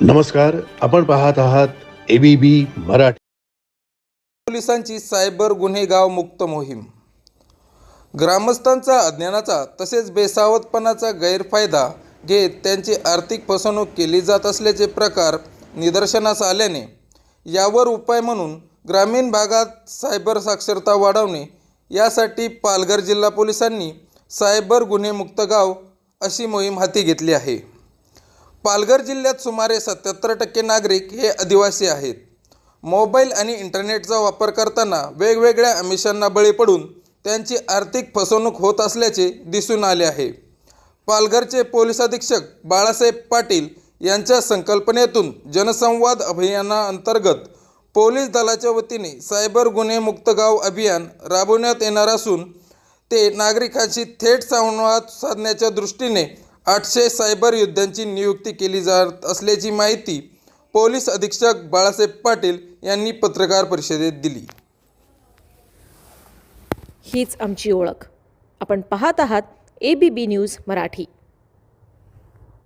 नमस्कार आपण पाहत आहात एबीबी मराठी. पोलिसांची सायबर गुन्हे गाव मुक्त मोहीम. ग्रामस्थांचा अज्ञानाचा तसेच बेसावतपणाचा गैरफायदा घेत त्यांची आर्थिक फसवणूक केली जात असल्याचे प्रकार निदर्शनास आल्याने यावर उपाय म्हणून ग्रामीण भागात सायबर साक्षरता वाढवणे यासाठी पालघर जिल्हा पोलिसांनी सायबर गुन्हे मुक्त गाव अशी मोहीम हाती घेतली आहे. पालघर जिल्ह्यात सुमारे सत्याहत्तर टक्के नागरिक हे आदिवासी आहेत. मोबाईल आणि इंटरनेटचा वापर करताना वेगवेगळ्या आमिषांना बळी पडून त्यांची आर्थिक फसवणूक होत असल्याचे दिसून आले आहे. पालघरचे पोलीस अधीक्षक बाळासाहेब पाटील यांच्या संकल्पनेतून जनसंवाद अभियानाअंतर्गत पोलीस दलाच्या वतीने सायबर गुन्हे मुक्त गाव अभियान राबवण्यात येणार असून ते नागरिकांशी थेट संवाद साधण्याच्या दृष्टीने आठशे सायबर योद्ध्यांची नियुक्ती केली जात असल्याची माहिती पोलीस अधीक्षक बाळासाहेब पाटील यांनी पत्रकार परिषदेत दिली. हीच आमची ओळख. आपण पाहत आहात A B B news Marathi.